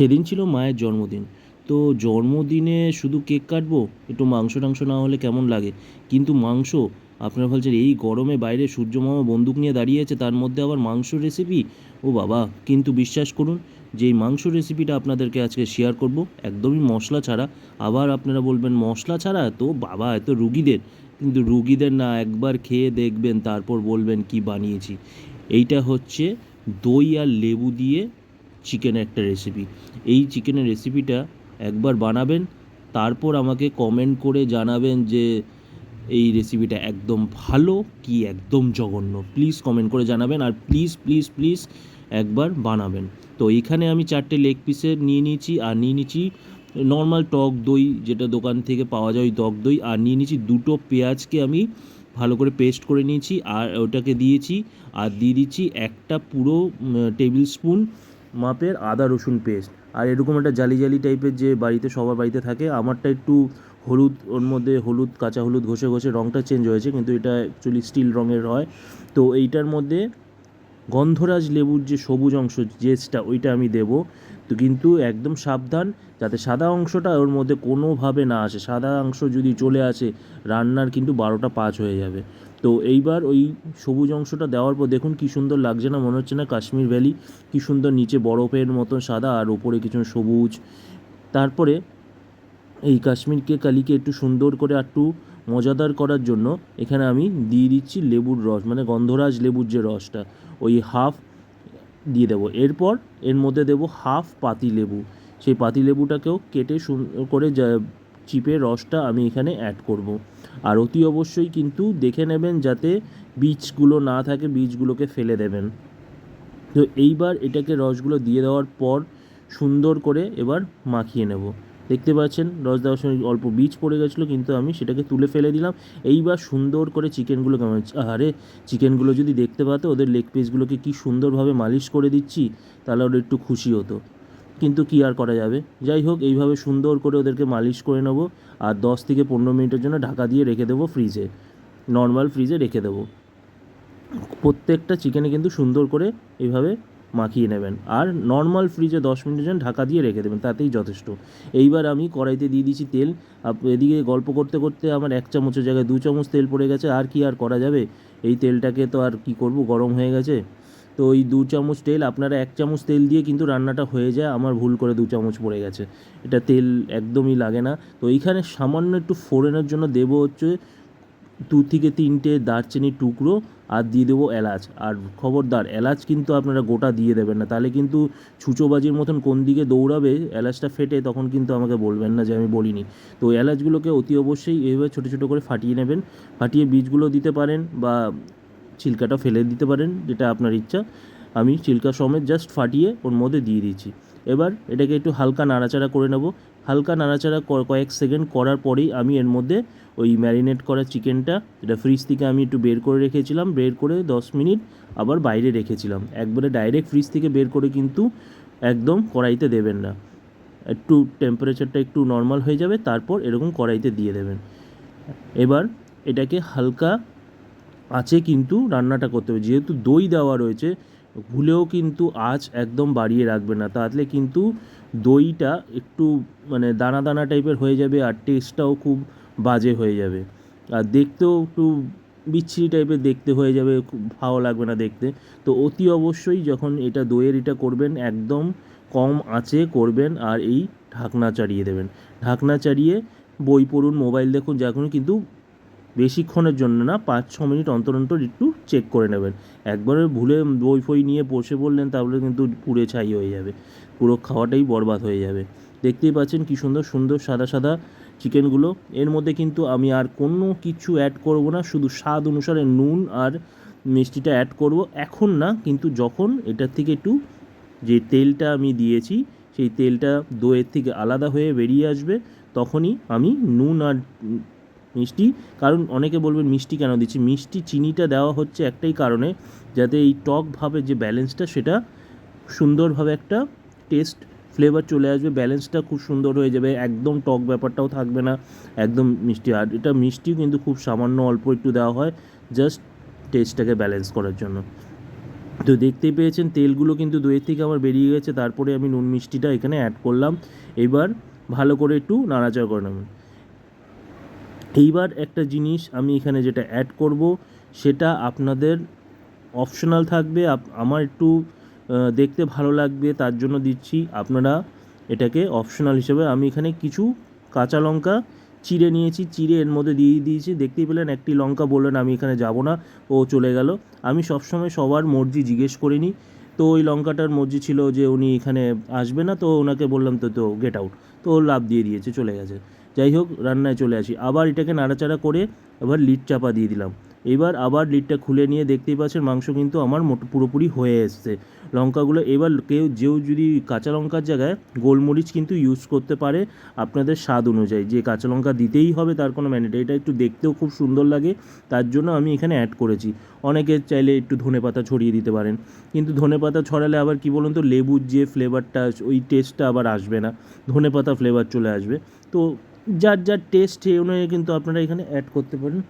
সেদিন ছিল মায়ের জন্মদিন। তো জন্মদিনে শুধু কেক কাটবো? একটু মাংস টাংস না হলে কেমন লাগে? কিন্তু মাংস, আপনারা বলছেন এই গরমে বাইরে সূর্যমামা বন্দুক নিয়ে দাঁড়িয়ে আছে, তার মধ্যে আবার মাংস রেসিপি ও বাবা, কিন্তু বিশ্বাস করুন যে এই মাংস রেসিপিটা আপনাদেরকে আজকে শেয়ার করব, একদমই মশলা ছাড়া। আবার আপনারা বলবেন, মশলা ছাড়া? তো বাবা, এত রুগীদের। কিন্তু রুগীদের না একবার খেয়ে দেখবেন, তারপর বলবেন, কি বানিয়েছি? এইটা হচ্ছে দই আর লেবু দিয়ে চিকেনের একটা রেসিপি এই চিকেনের রেসিপিটা একবার বানাবেন, তারপর আমাকে কমেন্ট করে জানাবেন যে এই রেসিপিটা একদম ভালো কি একদম জঘন্য। প্লিজ কমেন্ট করে জানাবেন আর প্লিজ প্লিজ প্লিজ একবার বানাবেন। তো এখানে আমি চারটে লেগ পিসের নিয়ে নিয়েছি আর নিয়ে নিয়েছি নর্মাল টক দই, যেটা দোকান থেকে পাওয়া যায় ওই টক দই, আর নিয়ে নিয়েছি দুটো পেঁয়াজকে আমি ভালো করে পেস্ট করে নিয়েছি আর ওটাকে দিয়েছি আর দিয়ে দিচ্ছি একটা পুরো টেবিল স্পুন মাপের আদা, রসুন পেস্ট আর এরকম একটা জালি জালি টাইপের যে বাড়িতে, সবার বাড়িতে থাকে, আমারটা একটু হলুদ, ওর মধ্যে হলুদ, কাঁচা হলুদ ঘষে ঘষে রঙটা চেঞ্জ হয়েছে, কিন্তু এটা অ্যাকচুয়ালি স্টিল রঙের হয়। তো এইটার মধ্যে গন্ধরাজ লেবুর যে সবুজ অংশ জেসটা ওইটা আমি দেবো। তো কিন্তু একদম সাবধান, যাতে সাদা অংশটা ওর মধ্যে কোনোভাবে না আসে। সাদা অংশ যদি চলে আসে, রান্নার কিন্তু বারোটা পাঁচ হয়ে যাবে। তো এইবার ওই সবুজ অংশটা দেওয়ার পর দেখুন কি সুন্দর লাগছে না, মনে হচ্ছে না কাশ্মীর ভ্যালি। কি সুন্দর নিচে বরফের মতন সাদা আর ওপরে কিছু সবুজ। তারপরে এই কাশ্মীরকে কালিকে একটু সুন্দর করে একটু মজাদার করার জন্য এখানে আমি দিয়ে দিচ্ছি লেবুর রস মানে গন্ধরাজ লেবুর যে রসটা, ওই হাফ দিয়ে দেবো। এরপর এর মধ্যে দেবো হাফ পাতি লেবু। সেই পাতি লেবুটাকেও কেটে সুন্দর করে যা চিপে রসটা আমি এখানে অ্যাড করব। আর অতি অবশ্যই কিন্তু দেখে নেবেন যাতে বীজগুলো না থাকে, বীজগুলোকে ফেলে দেবেন। তো এইবার এটাকে রসগুলো দিয়ে দেওয়ার পর সুন্দর করে এবার মাখিয়ে নেব। দেখতে পাচ্ছেন, রস দেওয়ার সময় অল্প বীজ পড়ে গেছিল, কিন্তু আমি সেটাকে তুলে ফেলে দিলাম। এইবার সুন্দর করে চিকেনগুলো কেমন আরে চিকেনগুলো যদি দেখতে পাতো, ওদের লেগ পিসগুলোকে কি সুন্দরভাবে মালিশ করে দিচ্ছি, তাহলে ওরা একটু খুশি হতো। কিন্তু কি আর করা যাবে? যাই হোক, এইভাবে সুন্দর করে ওদেরকে মালিশ করে নেব আর দশ থেকে পনেরো মিনিটের জন্য ঢাকা দিয়ে রেখে দেবো ফ্রিজে। নর্মাল ফ্রিজে রেখে দেবো। প্রত্যেকটা চিকেনে কিন্তু সুন্দর করে এইভাবে মাখিয়ে নেবেন। আর নর্মাল ফ্রিজে দশ মিনিটের জন্য ঢাকা দিয়ে রেখে দেবেন, তাতেই যথেষ্ট। এইবার আমি কড়াইতে দিয়ে দিয়েছি তেল। এদিকে গল্প করতে করতে আমার এক চামচের জায়গায় দু চামচ তেল পড়ে গেছে। আর কি আর করা যাবে? এই তেলটাকে তো আর কি করব? গরম হয়ে গেছে? তো ওই দু চামচ তেল, আপনারা এক চামচ তেল দিয়ে কিন্তু রান্নাটা হয়ে যায়। আমার ভুল করে দু চামচ পড়ে গেছে। এটা তেল একদমই লাগে না। তো এইখানে সামান্য একটু ফোড়নের জন্য দেবো হচ্ছে দু থেকে তিনটে দারচিনির টুকরো আর দিয়ে দেবো এলাচ। আর খবরদার, এলাচ কিন্তু আপনারা গোটা দিয়ে দেবেন না। তাহলে কিন্তু ছুঁচোবাজির মতন কোন দিকে দৌড়াবে, এলাচটা ফেটে তখন কিন্তু আমাকে বলবেন না যে আমি বলিনি। তো এলাচগুলোকে অতি অবশ্যই এইভাবে ছোটো ছোটো করে ফাটিয়ে নেবেন। ফাটিয়ে বীজগুলো দিতে পারেন বা ছিলকাটা ফেলে দিতে পারেন, যেটা আপনার ইচ্ছা। আমি চিল্কা সমেত জাস্ট ফাটিয়ে ওর মধ্যে দিয়ে দিচ্ছি এবার এটাকে একটু হালকা নাড়াচাড়া করে নেব। হালকা নাড়াচাড়া কয়েক সেকেন্ড করার পরেই আমি এর মধ্যে ওই ম্যারিনেট করা চিকেনটা, যেটা ফ্রিজ থেকে আমি একটু বের করে রেখেছিলাম, বের করে দশ মিনিট আবার বাইরে রেখেছিলাম। একবারে ডাইরেক্ট ফ্রিজ থেকে বের করে কিন্তু একদম কড়াইতে দেবেন না। একটু টেম্পারেচারটা একটু নর্মাল হয়ে যাবে, তারপর এরকম কড়াইতে দিয়ে দেবেন। এবার এটাকে হালকা আঁচে কিন্তু রান্নাটা করতে হবে। যেহেতু দই দেওয়া রয়েছে, ভুলেও কিন্তু আঁচ একদম বাড়িয়ে রাখবে না। তাহলে কিন্তু দইটা একটু মানে দানা দানা টাইপের হয়ে যাবে আর টেস্টটাও খুব বাজে হয়ে যাবে। আর দেখতেও একটু বিচ্ছিরি টাইপের দেখতে হয়ে যাবে, খুব ভালো লাগবে না দেখতে। তো অতি অবশ্যই যখন এটা দইয়ের এটা করবেন, একদম কম আঁচে করবেন আর এই ঢাকনা চাড়িয়ে দেবেন। ঢাকনা চাড়িয়ে বই পড়ুন, মোবাইল দেখুন যখন কিন্তু বেশিক্ষণের জন্য না, পাঁচ, ছ মিনিট অন্তর অন্তর একটু চেক করে নেবেন। একবারে ভুলে বই ফই নিয়ে বসে পড়লেন, তাহলে কিন্তু পুড়ে ছাই হয়ে যাবে। পুরো খাওয়াটাই বরবাদ হয়ে যাবে। দেখতেই পাচ্ছেন কি সুন্দর সুন্দর সাদা সাদা চিকেনগুলো। এর মধ্যে কিন্তু আমি আর কোনো কিছু অ্যাড করব না, শুধু স্বাদ অনুসারে নুন আর মিষ্টিটা অ্যাড করব। এখন না, কিন্তু যখন এটার থেকে একটু যে তেলটা আমি দিয়েছি, সেই তেলটা দইয়ের থেকে আলাদা হয়ে বেরিয়ে আসবে, তখনই আমি নুন আর মিষ্টি। কারণ অনেকে বলবেন, মিষ্টি কেন দিচ্ছি? মিষ্টি চিনিটা দেওয়া হচ্ছে একটাই কারণে যাতে এই টক ভাবের যে ব্যালেন্সটা সেটা সুন্দরভাবে একটা টেস্ট ফ্লেভার চলে আসবে। ব্যালেন্সটা খুব সুন্দর হয়ে যাবে। একদম টক ব্যাপারটাও থাকবে না। একদম মিষ্টি। আর এটা মিষ্টিও কিন্তু খুব সামান্য অল্প একটু দেওয়া হয় জাস্ট টেস্টটাকে ব্যালেন্স করার জন্য। তো দেখতেই পেয়েছেন, তেলগুলো কিন্তু দইয়ের থেকে আমার বেরিয়ে গেছে। তারপরে আমি নুন মিষ্টিটা এখানে অ্যাড করলাম। এবার ভালো করে একটু নাড়াচাড়া করে নেবেন এইবার একটা জিনিস আমি এখানে যেটা অ্যাড করব, সেটা আপনাদের অপশনাল থাকবে আমার একটু দেখতে ভালো লাগবে, তার জন্য দিচ্ছি। আপনারা এটাকে অপশনাল হিসেবে, আমি এখানে কিছু কাঁচা লঙ্কা চিড়ে নিয়েছি, চিড়ে এর মধ্যে দিয়ে দিয়েছি। দেখতেই পেলেন, একটি লঙ্কা বললেন, আমি এখানে যাব না। ও চলে গেল। আমি সবসময় সবার মর্জি জিজ্ঞেস করিনি। তো ওই লঙ্কাটার মর্জি ছিল যে, উনি এখানে আসবে না, তো ওনাকে বললাম, তো তো গেট আউট তো ও লাভ দিয়ে দিয়েছে, চলে গেছে। যাই হোক, রান্নায় চলে আসি। আবার এটাকে নাড়াচাড়া করে এবার লিড চাপা দিয়ে দিলাম। এবার আবার লিডটা খুলে নিয়ে দেখতেই পাচ্ছেন মাংস কিন্তু আমার মোট পুরোপুরি হয়ে এসছে। লঙ্কাগুলো এবার কেউ, যেও যদি কাঁচা লঙ্কার জায়গায় গোলমরিচ কিন্তু ইউজ করতে পারে, আপনাদের স্বাদ অনুযায়ী। যে কাঁচা লঙ্কা দিতেই হবে, তার কোনো ম্যানেট এটা একটু দেখতেও খুব সুন্দর লাগে, তার জন্য আমি এখানে অ্যাড করেছি। অনেকে চাইলে একটু ধনে পাতা ছড়িয়ে দিতে পারেন। কিন্তু ধনে পাতা ছড়ালে আবার কি বলুন তো, লেবুর যে ফ্লেভারটা ওই টেস্টটা আবার আসবে না। ধনে পাতা ফ্লেভার চলে আসবে। তো যার যার টেস্ট সেই অনুযায়ী কিন্তু আপনারা এখানে অ্যাড করতে পারেন।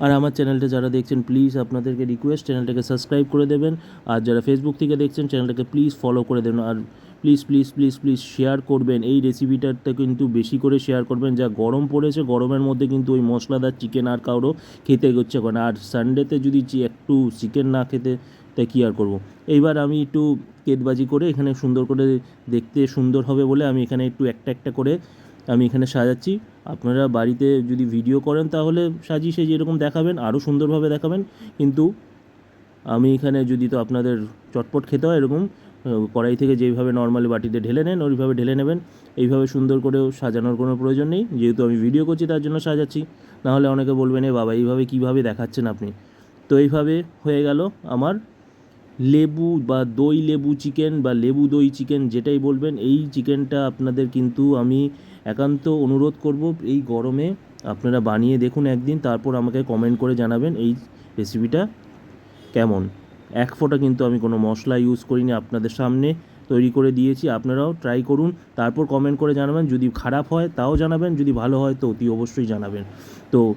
আর আমার চ্যানেলটা যারা দেখছেন প্লিজ আপনাদেরকে রিকোয়েস্ট চ্যানেলটাকে সাবস্ক্রাইব করে দেবেন। আর যারা ফেসবুক থেকে দেখছেন চ্যানেলটাকে প্লিজ ফলো করে দেবেন। আর please please please please share করবেন। এই রেসিপিটাতে কিন্তু বেশি করে শেয়ার করবেন। যা গরম পড়েছে, গরমের মধ্যে কিন্তু ওই মশলাদার চিকেন আর কারও খেতে হচ্ছে করে আর সানডেতে যদি একটু চিকেন না খেতে তাই কী আর করব? এইবার আমি একটু কেটবাজি করে এখানে সুন্দর করে দেখতে সুন্দর হবে বলে আমি এখানে একটু একটা একটা করে আমি এখানে সাজাচ্ছি। আপনারা বাড়িতে যদি ভিডিও করেন তাহলে সাজিয়ে সেজিয়ে এরকম দেখাবেন আরও সুন্দরভাবে দেখাবেন। কিন্তু আমি এখানে যদি তো আপনাদের চটপট খেতে হয় এরকম কড়াই থেকে যেইভাবে নর্মালি বাটিতে ঢেলে নেন, ওইভাবে ঢেলে নেবেন। এইভাবে সুন্দর করেও সাজানোর কোনো প্রয়োজন নেই। যেহেতু আমি ভিডিও করছি, তার জন্য সাজাচ্ছি। নাহলে অনেকে বলবেন, এ বাবা, এইভাবে কীভাবে দেখাচ্ছেন আপনি? তো এইভাবে হয়ে গেল আমার লেবু বা দই লেবু চিকেন বা লেবু দই চিকেন যেটাই বলবেন, এই চিকেনটা আপনাদের কিন্তু আমি একান্ত অনুরোধ করব এই গরমে আপনারা বানিয়ে দেখুন একদিন, তারপর আমাকে কমেন্ট করে জানাবেন এই রেসিপিটা কেমন। এক ফোঁটা কিন্তু আমি কোনো মশলা ইউজ করিনি আপনাদের সামনে, তৈরি করে দিয়েছি, আপনারাও ট্রাই করুন, তারপর কমেন্ট করে জানাবেন, যদি খারাপ হয় তাও জানাবেন, যদি ভালো হয় তো অতি অবশ্যই জানাবেন। তো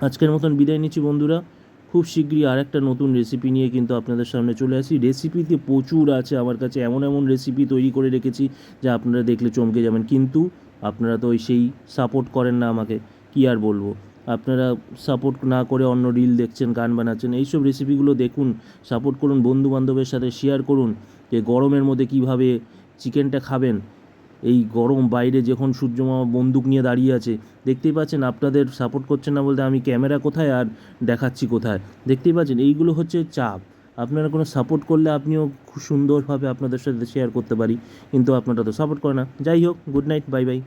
আজকের মতন বিদায় নিচ্ছি বন্ধুরা। খুব শীঘ্রই আর একটা নতুন রেসিপি নিয়ে কিন্তু আপনাদের সামনে চলে আসি। রেসিপিতে প্রচুর আছে আমার কাছে এমন এমন রেসিপি তৈরি করে রেখেছি যা আপনারা দেখলে চমকে যাবেন। কিন্তু আপনারা তো ওই সেই সাপোর্ট করেন না আমাকে, কী আর বলব? আপনারা সাপোর্ট না করে অন্য রিল দেখছেন, গান বানাচ্ছেন, এইসব রেসিপিগুলো দেখুন সাপোর্ট করুন বন্ধু বান্ধবের সাথে শেয়ার করুন যে গরমের মধ্যে কীভাবে চিকেনটা খাবেন। এই গরম বাইরে যখন সূর্যমামা বন্দুক নিয়ে দাঁড়িয়ে আছে, দেখতেই পাচ্ছেন আপনাদের সাপোর্ট করছেন না বলতে আমি ক্যামেরা কোথায় আর দেখাচ্ছি কোথায়? দেখতেই পাচ্ছেন, এইগুলো হচ্ছে চাপ। আপনারা কোনো সাপোর্ট করলে আপনিও খুব সুন্দরভাবে আপনাদের সাথে শেয়ার করতে পারি, কিন্তু আপনারা তো সাপোর্ট করে না। যাই হোক গুড নাইট বাই বাই